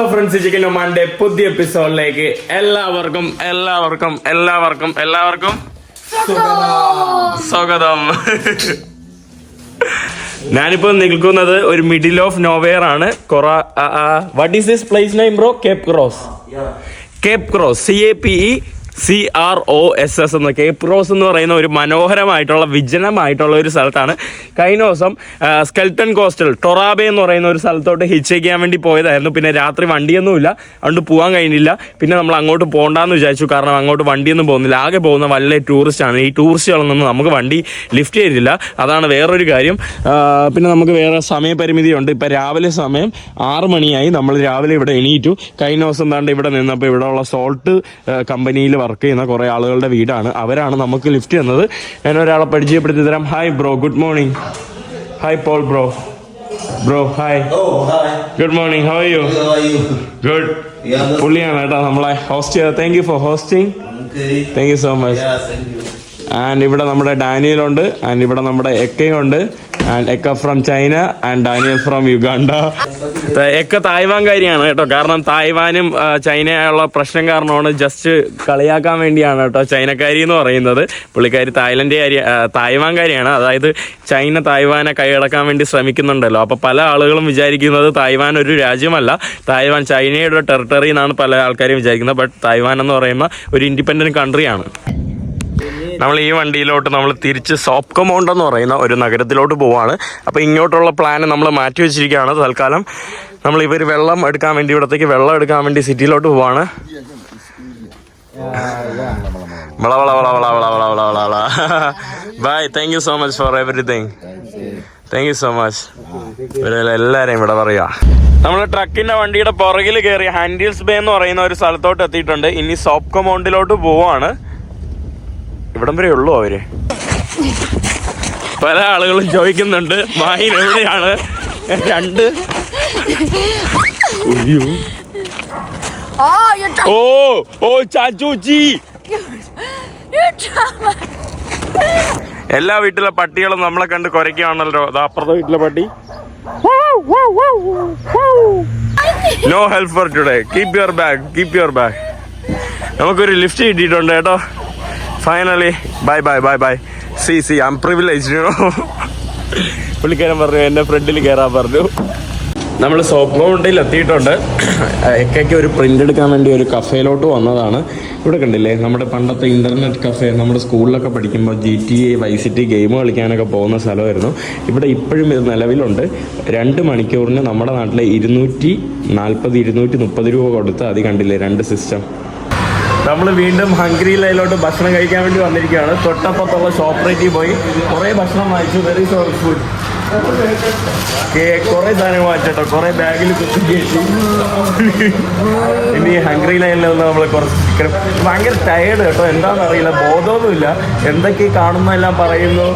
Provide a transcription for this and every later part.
Hello friends chicken ഒമാന്റെ പുതിയ എപ്പിസോഡിലേക്ക് എല്ലാവർക്കും എല്ലാവർക്കും എല്ലാവർക്കും എല്ലാവർക്കും സ്വാഗതം. ഞാനിപ്പോ നിൽക്കുന്നത് ഒരു മിഡിൽ ഓഫ് നോവെയർ ആണ്. കൊറ what is this place name bro Cape Cross Cape Cross C A P E C R O S S എന്നൊക്കെ പ്രോസ് എന്ന് പറയുന്ന ഒരു മനോഹരമായിട്ടുള്ള വിജനമായിട്ടുള്ള ഒരു സ്ഥലത്താണ്. കഴിഞ്ഞ ദിവസം സ്കെൽട്ടൺ കോസ്റ്റൽ ടൊറാബെ എന്ന് പറയുന്ന ഒരു സ്ഥലത്തോട്ട് ഹിച്ച് ചെയ്യാൻ വേണ്ടി പോയതായിരുന്നു. പിന്നെ രാത്രി വണ്ടിയൊന്നുമില്ല. അതുകൊണ്ട് പോകാൻ കഴിഞ്ഞില്ല. പിന്നെ നമ്മൾ അങ്ങോട്ട് പോകണ്ടെന്ന് വിചാരിച്ചു. കാരണം അങ്ങോട്ട് വണ്ടിയൊന്നും പോകുന്നില്ല. ആകെ പോകുന്ന വല്ല ടൂറിസ്റ്റാണ്. ഈ നിന്ന് നമുക്ക് വണ്ടി ലിഫ്റ്റ് ചെയ്തില്ല. അതാണ് വേറൊരു കാര്യം. പിന്നെ നമുക്ക് വേറെ സമയപരിമിതിയുണ്ട്. ഇപ്പം രാവിലെ സമയം ആറ് മണിയായി. നമ്മൾ രാവിലെ ഇവിടെ എണീറ്റു. കഴിഞ്ഞ ദിവസം താണ്ട് ഇവിടെ നിന്നപ്പോൾ ഇവിടെ ഉള്ള സോൾട്ട് കമ്പനിയിൽ വർക്ക് ചെയ്യുന്ന കുറേ ആളുകളുടെ വീടാണ്. അവരാണ് നമുക്ക് ലിഫ്റ്റ് തന്നത്. ഞാൻ ഒരാളെ പരിചയപ്പെടുത്തി തരാം. Hi bro good morning hi Paul bro bro hi. Good morning how you? Good പുള്ളിയാണ് കേട്ടോ നമ്മളെ ഹോസ്റ്റ് ചെയ്തത്. Thank you for hosting. Thank you so much. And ഇവിടെ നമ്മുടെ ഡാനിയൽ ഉണ്ട് ആൻഡ് ഇവിടെ നമ്മുടെ എക്കയുണ്ട്. And Ekka from China and Daniel from Uganda Ekka തായ്വാൻകാരിയാണ് കേട്ടോ. കാരണം തായ്വാനും ചൈനയുള്ള പ്രശ്നം കാരണമാണ് ജസ്റ്റ് കളിയാക്കാൻ വേണ്ടിയാണ് കേട്ടോ ചൈനക്കാരി എന്ന് പറയുന്നത്. പുള്ളിക്കാരി തായ്ലൻഡുകാരി തായ്വാൻ തായ്വാൻകാരിയാണ് അതായത് ചൈന തായ്വാനെ കൈയടക്കാൻ വേണ്ടി ശ്രമിക്കുന്നുണ്ടല്ലോ. അപ്പോൾ പല ആളുകളും വിചാരിക്കുന്നത് തായ്വാൻ ഒരു രാജ്യമല്ല. തായ്വാൻ ചൈനയുടെ ടെറിട്ടറി എന്നാണ് പല ആൾക്കാരും വിചാരിക്കുന്നത്. ബട്ട് തായ്വാൻ എന്ന് പറയുന്ന ഒരു ഇൻഡിപെൻഡന്റ് കൺട്രിയാണ് നമ്മൾ ഈ വണ്ടിയിലോട്ട് നമ്മൾ തിരിച്ച് സോപ്കമൗണ്ട് എന്ന് പറയുന്ന ഒരു നഗരത്തിലോട്ട് പോവാണ്. അപ്പോൾ ഇങ്ങോട്ടുള്ള പ്ലാൻ നമ്മൾ മാറ്റി വെച്ചിരിക്കുകയാണ്. തൽക്കാലം നമ്മൾ ഇവർ വെള്ളം എടുക്കാൻ വേണ്ടി ഇവിടത്തേക്ക് വെള്ളം എടുക്കാൻ വേണ്ടി സിറ്റിയിലോട്ട് പോവാണ്. വള വള വള വള വള വള വള വള. Bye thank you so much for everything thank you so much എല്ലാവരെയും ഇവിടെ പറയുക നമ്മൾ ട്രക്കിന്റെ വണ്ടിയുടെ പുറകിൽ കയറി ഹാൻഡിൽസ് ബേ എന്ന് പറയുന്ന ഒരു സ്ഥലത്തോട്ട് എത്തിയിട്ടുണ്ട്. ഇനി സോപ്കമൗണ്ടിലോട്ട് പോവാണ്. ഇവിടം വരെ ഉള്ളു അവർ? പല ആളുകളും ചോദിക്കുന്നുണ്ട് മാഹിൻ എവിടെയാണ്? രണ്ട്. ഓ ഓ ചാച്ചൂച്ചി. എല്ലാ വീട്ടിലെ പട്ടികളും നമ്മളെ കണ്ട് കുരയ്ക്കുകയാണല്ലോ. ദാ അപ്പുറത്തെ വീട്ടിലെ പട്ടി. No help for today keep your bag keep your bag നമുക്കൊരു ലിഫ്റ്റ് കിട്ടിയിട്ടുണ്ട് കേട്ടോ. Finally bye bye bye bye see see I'm privilege പുള്ളിക്കാരൻ പറഞ്ഞു എന്നെ ഫ്രണ്ടിൽ കയറാൻ പറഞ്ഞു. നമ്മൾ സോപ്പ് മൗണ്ടിൽ എത്തിയിട്ടുണ്ട് എക്കൊക്കെ ഒരു പ്രിന്റ് എടുക്കാൻ വേണ്ടി ഒരു കഫേയിലോട്ട് വന്നതാണ്. ഇവിടെ കണ്ടില്ലേ നമ്മുടെ പണ്ടത്തെ ഇന്റർനെറ്റ് കഫേ നമ്മുടെ സ്കൂളിലൊക്കെ പഠിക്കുമ്പോൾ G T A Y city game കളിക്കാനൊക്കെ പോകുന്ന സ്ഥലമായിരുന്നു. ഇവിടെ ഇപ്പോഴും ഇത് നിലവിലുണ്ട്. രണ്ട് മണിക്കൂറിന് നമ്മുടെ നാട്ടിലെ ഇരുന്നൂറ്റി നാൽപ്പത് ഇരുന്നൂറ്റി മുപ്പത് രൂപ കൊടുത്ത് അത് കണ്ടില്ലേ രണ്ട് സിസ്റ്റം നമ്മൾ വീണ്ടും ഹംഗ്രി ലൈലോട്ട് ഭക്ഷണം കഴിക്കാൻ വേണ്ടി വന്നിരിക്കുകയാണ്. തൊട്ടപ്പുറത്തുള്ള ഷോപ്പറേറ്റിൽ പോയി കുറേ ഭക്ഷണം വാങ്ങിച്ചു. വെരി സോറി ഫുഡ് കുറേ സാധനങ്ങൾ വാങ്ങിച്ചോട്ടോ. കുറേ ബാഗിൽ കുത്തി കയറ്റി. ഇനി ഹംഗ്രി ലൈനിൽ നിന്ന് നമ്മൾ കുറച്ച് ചിക്കൻ ഭയങ്കര ടയേർഡ് കേട്ടോ. എന്താണെന്ന് അറിയില്ല. ബോധമൊന്നുമില്ല. എന്തൊക്കെ കാണുന്നതെല്ലാം പറയുന്നു?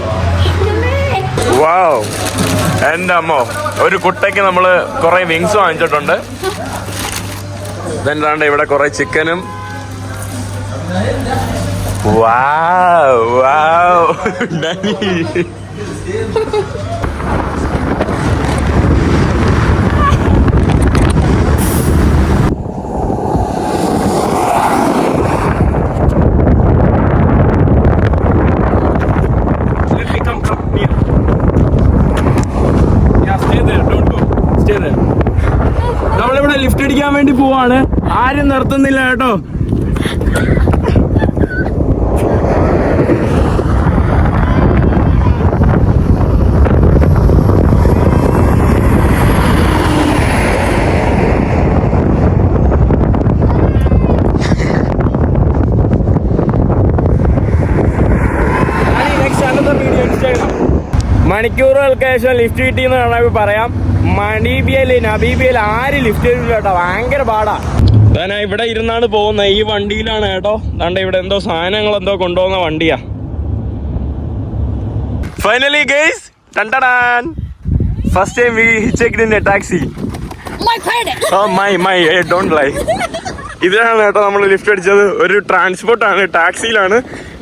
വാവ് എന്റെ അമ്മോ ഒരു കുട്ടയ്ക്ക് നമ്മൾ കുറേ വിങ്സ് വാങ്ങിച്ചിട്ടുണ്ട്. ഇതെന്താണ്ട് ഇവിടെ കുറേ ചിക്കനും Wow, wow. Nani? നമ്മളിവിടെ ലിഫ്റ്റ് അടിക്കാൻ വേണ്ടി പോവാണ്. ആരും നിർത്തുന്നില്ല കേട്ടോ. മണിക്കൂറുകൾക്ക് ശേഷം ലിഫ്റ്റ് കിട്ടിയെന്ന് വേണമെങ്കിൽ പറയാം. മണീബിയൽ നബീബിയൽ ആര് ലിഫ്റ്റ് ചെയ്തില്ല കേട്ടോ. ഭയങ്കര പാടാ. ഞാൻ ഇവിടെ ഇരുന്നാണ് പോകുന്നത്. ഈ വണ്ടിയിലാണ് കേട്ടോ. ദാണ്ട ഇവിടെ എന്തോ സാധനങ്ങൾ എന്തോ കൊണ്ടുപോകുന്ന വണ്ടിയാ. Finally guys ടണ്ടടാൻ first time we in a taxi my my my don't lie ഇതിലാണ് കേട്ടോ നമ്മൾ ലിഫ്റ്റ് അടിച്ചത്. ഒരു ട്രാൻസ്പോർട്ടാണ് ടാക്സിയിലാണ്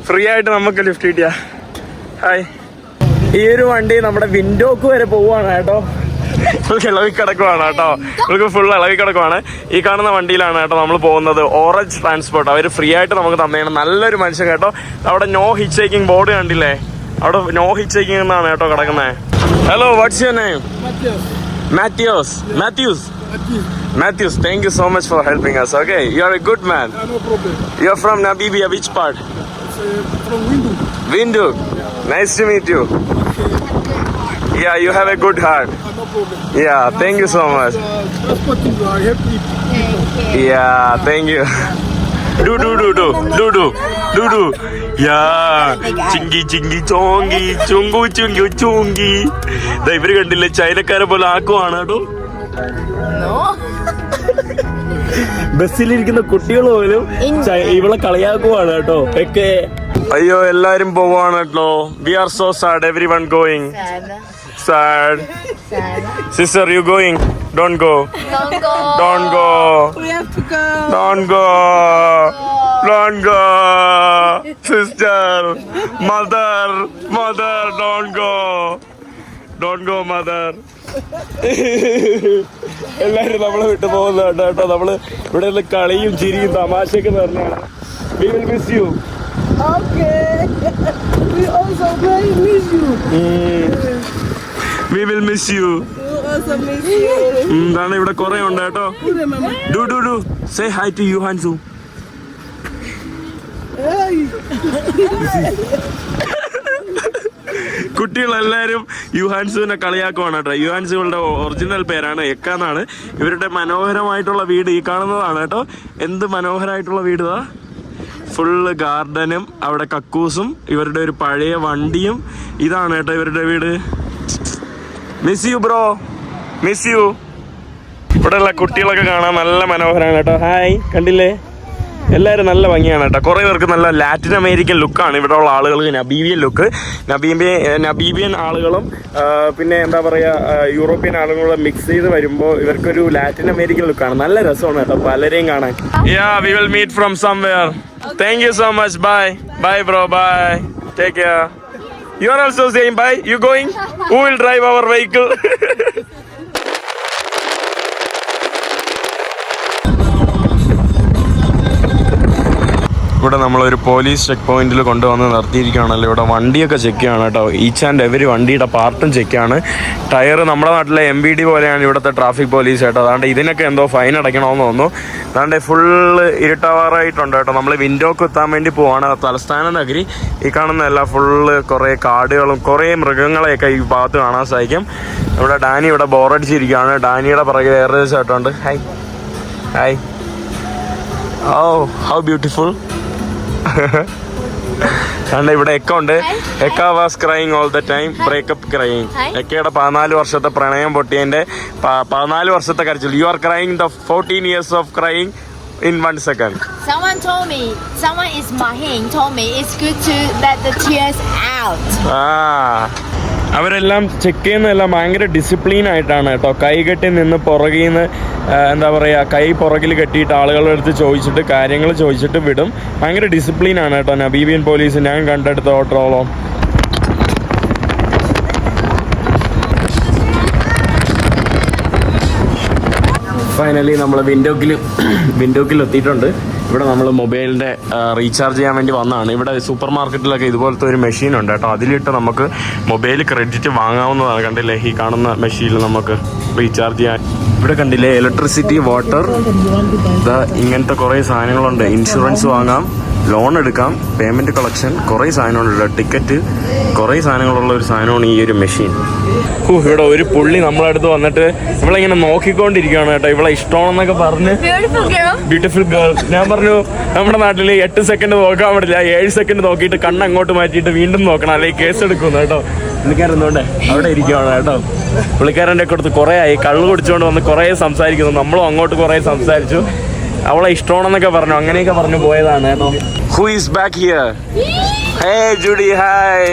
ഫ്രീ ആയിട്ട് നമുക്ക് ലിഫ്റ്റ് കിട്ടിയ. ഹായ് ഈ ഒരു വണ്ടി നമ്മുടെ വിൻഡോക്ക് വരെ പോവാണ് കേട്ടോ. ഇവൾക്ക് ഇളകി കിടക്കുവാണ് കേട്ടോ. ഇവൾക്ക് ഫുൾ ഇളവി കിടക്കുവാണ്. ഈ കാണുന്ന വണ്ടിയിലാണ് കേട്ടോ നമ്മൾ പോകുന്നത് ഓറഞ്ച് ട്രാൻസ്പോർട്ട് അവർ ഫ്രീ ആയിട്ട് നമുക്ക് തന്നെയാണ് നല്ലൊരു മനുഷ്യൻ കേട്ടോ. അവിടെ നോ ഹിച്ച് ടേക്കിംഗ് ബോർഡ് കണ്ടില്ലേ? അവിടെ നോ ഹിച്ച് ടേക്കിംഗ് എന്നാണ് കേട്ടോ കിടക്കുന്നത് hello what's your name Mathews Mathews Mathews thank you so much for helping us. Okay, you are a good man Yeah, no problem. നബീബിയ from Namibia, which part? It's uh, from window. Windhoek. Nice to meet you. Yeah, you have a good heart. Uh, no problem. Yeah, thank you so much. Uh, transporting, you are. Happy. Yeah, thank you. Do do do do do do do do. Yeah, ചിങ്കി ചിങ്കി ചോങ്കി ചുങ്കു ചുങ്കു ചുങ്കി ദാ ഇവർ കണ്ടില്ലേ ചൈനക്കാരെ പോലെ ആക്കുവാണ് കേട്ടോ ബസ്സിലിരിക്കുന്ന കുട്ടികൾ പോലും ചൈ- ഇവളെ കളിയാക്കുവാണ് കേട്ടോ ഒക്കെ അയ്യോ എല്ലാരും പോവാണ് കേട്ടോ we are so sad everyone going sad sister you going? Don't go. Don't go. Don't go. We have to go. Don't go. Don't go. Sister. Mother. Mother. Don't go. Don't go, mother. എല്ലാരും നമ്മളെ വിട്ടു പോകുന്നുണ്ട് കേട്ടോ നമ്മൾ ഇവിടെ ഉള്ള കളിയും ചിരിയും തമാശയൊക്കെ നിറഞ്ഞാണ് we will miss you Okay. we also very miss you. We will miss you We also miss you. എന്താണ് ഇവിടെ കുറെ ഉണ്ട് കേട്ടോ. Do do do. Say hi to Yuhansu Hey. കുട്ടികളെല്ലാരും യുഹാൻസുവിനെ കളിയാക്കുവാണ് കേട്ടോ. യുഹാൻസുകളുടെ ഒറിജിനൽ പേരാണ് എക്ക എന്നാണ് ഇവരുടെ മനോഹരമായിട്ടുള്ള വീട് ഈ കാണുന്നതാണ് കേട്ടോ. എന്ത് മനോഹരമായിട്ടുള്ള വീട് ഇതാ? ഫുള്ള് ഗാർഡനും അവിടെ കക്കൂസും ഇവരുടെ ഒരു പഴയ വണ്ടിയും. ഇതാണ് കേട്ടോ ഇവരുടെ വീട്. Miss you bro miss you ഇവിടെയുള്ള കുട്ടികളൊക്കെ കാണാൻ നല്ല മനോഹരമാണ് കേട്ടോ. ഹായ് കണ്ടില്ലേ? എല്ലാവരും നല്ല ഭംഗിയാണ് കേട്ടോ. കുറേ പേർക്ക് നല്ല ലാറ്റിൻ അമേരിക്കൻ ലുക്കാണ് ഇവിടെ ഉള്ള ആളുകൾ നബീബിയൻ ലുക്ക് നബീബിയൻ നബീബിയൻ ആളുകളും പിന്നെ എന്താ പറയുക യൂറോപ്യൻ ആളുകളും മിക്സ് ചെയ്ത് വരുമ്പോൾ ഇവർക്കൊരു ലാറ്റിൻ അമേരിക്കൻ ലുക്കാണ് നല്ല രസമാണ് കേട്ടോ പലരെയും കാണാൻ. Yeah we will meet from somewhere thank you so much bye bye bro bye take care You are also saying bye. You going? Who will drive our vehicle? ഇവിടെ നമ്മളൊരു പോലീസ് ചെക്ക് പോയിന്റിൽ കൊണ്ടുവന്ന് നിർത്തിയിരിക്കുകയാണല്ലോ. ഇവിടെ വണ്ടിയൊക്കെ ചെക്ക് ചെയ്യാണ് കേട്ടോ. Each and every വണ്ടിയുടെ പാർട്ടും ചെക്കാണ് ടയർ നമ്മുടെ നാട്ടിലെ എം ബി ഡി പോലെയാണ് ഇവിടുത്തെ ട്രാഫിക് പോലീസ് കേട്ടോ. അതാണ്ട് ഇതിനൊക്കെ എന്തോ ഫൈൻ അടയ്ക്കണമെന്ന് തോന്നുന്നു. അതാണ്ട് ഫുള്ള് ഇരുട്ടാവാറായിട്ടുണ്ട് കേട്ടോ. നമ്മൾ വിൻഡോ എത്താൻ വേണ്ടി പോവാണ്. തലസ്ഥാന നഗരി. ഈ കാണുന്ന എല്ലാം ഫുള്ള് കുറേ കാടുകളും കുറേ മൃഗങ്ങളെയൊക്കെ ഈ ഭാഗത്ത് കാണാൻ സാധിക്കും. ഇവിടെ ഡാനി ഇവിടെ ബോറടിച്ചിരിക്കുകയാണ് ഡാനിയുടെ പുറകെ വേറൊരു ചേട്ടമുണ്ട് hi hi oh how beautiful കണ്ട ഇവിടെ എക്ക ഉണ്ട്. Ekka was crying all the time breakup crying. എക്കയുടെ പതിനാല് വർഷത്തെ പ്രണയം പൊട്ടിയതിന്റെ പതിനാല് വർഷത്തെ കരച്ചിൽ. You are crying the fourteen years of crying in one second Someone told me, someone is Mahin told me it's good to let the tears out. ആ അവരെല്ലാം check ചെയ്യുന്നതെല്ലാം ഭയങ്കര ഡിസിപ്ലിൻ ആയിട്ടാണ് കേട്ടോ. കൈ കെട്ടി നിന്ന് പുറകിൽ നിന്ന് എന്താ പറയുക കൈ പുറകിൽ കെട്ടിയിട്ട് ആളുകളുടെ അടുത്ത് ചോദിച്ചിട്ട് കാര്യങ്ങൾ ചോദിച്ചിട്ട് വിടും. ഭയങ്കര ഡിസിപ്ലിൻ ആണ് കേട്ടോ നബീബിയൻ പോലീസ് ഞാൻ കണ്ടെടുത്തോട്ടോളം ഫൈനലി നമ്മൾ വിൻഡോക്കിൽ വിൻഡോക്കിൽ എത്തിയിട്ടുണ്ട്. ഇവിടെ നമ്മൾ മൊബൈലിന്റെ റീചാർജ് ചെയ്യാൻ വേണ്ടി വന്നതാണ് ഇവിടെ സൂപ്പർ മാർക്കറ്റിലൊക്കെ ഇതുപോലത്തെ ഒരു മെഷീൻ ഉണ്ട് കേട്ടോ. അതിലിട്ട് നമുക്ക് മൊബൈൽ ക്രെഡിറ്റ് വാങ്ങാവുന്നതാണ് കണ്ടില്ലേ? ഈ കാണുന്ന മെഷീനിൽ നമുക്ക് റീചാർജ് ചെയ്യാൻ. ഇവിടെ കണ്ടില്ലേ? ഇലക്ട്രിസിറ്റി വാട്ടർ ഇങ്ങനത്തെ കുറേ സാധനങ്ങളുണ്ട്. ഇൻഷുറൻസ് വാങ്ങാം. ലോൺ എടുക്കാം. പേയ്മെന്റ് കളക്ഷൻ കുറേ സാധനങ്ങളുണ്ട്. ടിക്കറ്റ്. കുറേ സാധനങ്ങളുള്ള ഒരു സാധനമാണ് ഈ ഒരു മെഷീൻ. ഇവിടെ ഒരു പുള്ളി നമ്മളെ അടുത്ത് വന്നിട്ട് ഇങ്ങനെ നോക്കിക്കൊണ്ടിരിക്കുകയാണ് കേട്ടോ. ഇവളെ ഇഷ്ടമാണെന്നൊക്കെ പറഞ്ഞ് ബ്യൂട്ടിഫുൾ ഗേൾ ഞാൻ പറഞ്ഞു നമ്മുടെ നാട്ടിൽ എട്ട് സെക്കൻഡ് നോക്കാൻ പറ്റില്ല. ഏഴ് സെക്കൻഡ് നോക്കിയിട്ട് കണ്ണ് അങ്ങോട്ട് മാറ്റിയിട്ട് വീണ്ടും നോക്കണം. അല്ലെങ്കിൽ കേസ് എടുക്കുന്നു കേട്ടോ. പുള്ളിക്കാരൻ എന്തുകൊണ്ടേ അവിടെ ഇരിക്കുകയാണ് കേട്ടോ. പുള്ളിക്കാരന്റെ ഒക്കെ അടുത്ത് കുറേ ആയി. കള്ളു കുടിച്ചുകൊണ്ട് വന്ന് കുറേ സംസാരിക്കുന്നു. നമ്മളും അങ്ങോട്ട് കുറേ സംസാരിച്ചു. അവളെ ഇഷ്ടമാണെന്നൊക്കെ പറഞ്ഞു. അങ്ങനെയൊക്കെ പറഞ്ഞു പോയതാണ് കേട്ടോ. Who is back here hey Judy hi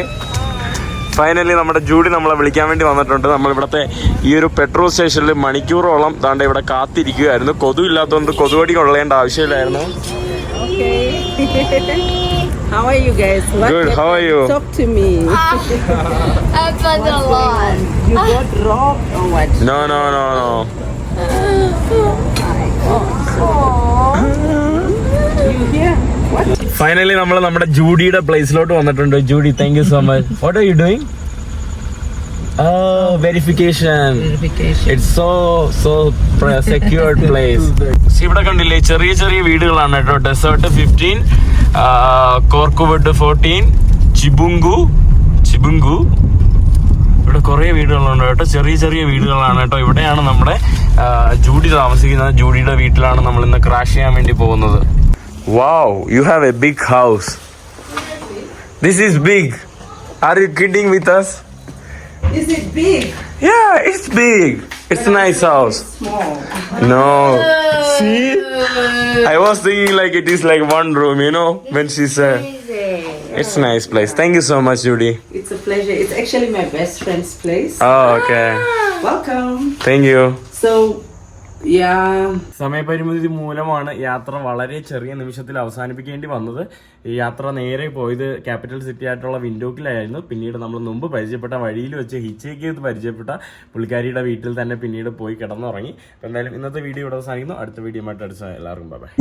finally നമ്മുടെ ജൂഡി നമ്മളെ വിളിക്കാൻ വേണ്ടി വന്നിട്ടുണ്ട് നമ്മൾ ഇവിടുത്തെ ഈ ഒരു പെട്രോൾ സ്റ്റേഷനിൽ മണിക്കൂറോളം താണ്ട് ഇവിടെ കാത്തിരിക്കുകയായിരുന്നു കൊതു ഇല്ലാത്തതുകൊണ്ട് കൊതുവടി കൊള്ളേണ്ട ആവശ്യമില്ലായിരുന്നു How are you guys? What Good, how are you? Talk to me. happened a lot. You got robbed or what? No no no no You here? What? Finally നമ്മൾ നമ്മുടെ ജൂഡിയുടെ പ്ലേസിലോട്ട് വന്നിട്ടുണ്ട്. Judy thank you so much what are you doing verification Verification. It's so so secured place ഇവിടെ കണ്ടില്ലേ ചെറിയ ചെറിയ വീടുകളാണ് കേട്ടോ. ഡെസേർട്ട് ഫിഫ്റ്റീൻ കോർക്കുവഡ് ഫോർട്ടീൻ ചിബുങ്കു ചിബുങ്കു ഇവിടെ കുറേ വീടുകളുണ്ട് കേട്ടോ. ചെറിയ ചെറിയ വീടുകളാണ് കേട്ടോ. ഇവിടെയാണ് നമ്മുടെ ജൂഡി താമസിക്കുന്നത്. ജൂഡിയുടെ വീട്ടിലാണ് നമ്മൾ ഇന്ന് ക്രാഷ് ചെയ്യാൻ വേണ്ടി പോകുന്നത്. Wow, you have a big house. This is big. Are you kidding with us? Is it big? Yeah, it's big. It's a nice house. Small. No. See? I was thinking like it is like one room, you know, when she said. It's a nice place. Thank you so much, Judy. It's a pleasure. It's actually my best friend's place. Oh, okay. Welcome. Thank you. So സമയപരിമിതി മൂലമാണ് യാത്ര വളരെ ചെറിയ നിമിഷത്തിൽ അവസാനിപ്പിക്കേണ്ടി വന്നത്. ഈ യാത്ര നേരെ പോയത് ക്യാപിറ്റൽ സിറ്റി ആയിട്ടുള്ള വിൻഡോക്കിലായിരുന്നു. പിന്നീട് നമ്മൾ മുമ്പ് പരിചയപ്പെട്ട വഴിയിൽ വെച്ച് ഹിച്ചേക്ക് ചെയ്ത് പരിചയപ്പെട്ട പുള്ളിക്കാരിയുടെ വീട്ടിൽ തന്നെ പിന്നീട് പോയി കിടന്നുറങ്ങി. എന്തായാലും ഇന്നത്തെ വീഡിയോ ഇവിടെ അവസാനിക്കുന്നു. അടുത്ത വീഡിയോ ആയിട്ട് അടുത്ത എല്ലാവർക്കും ബൈ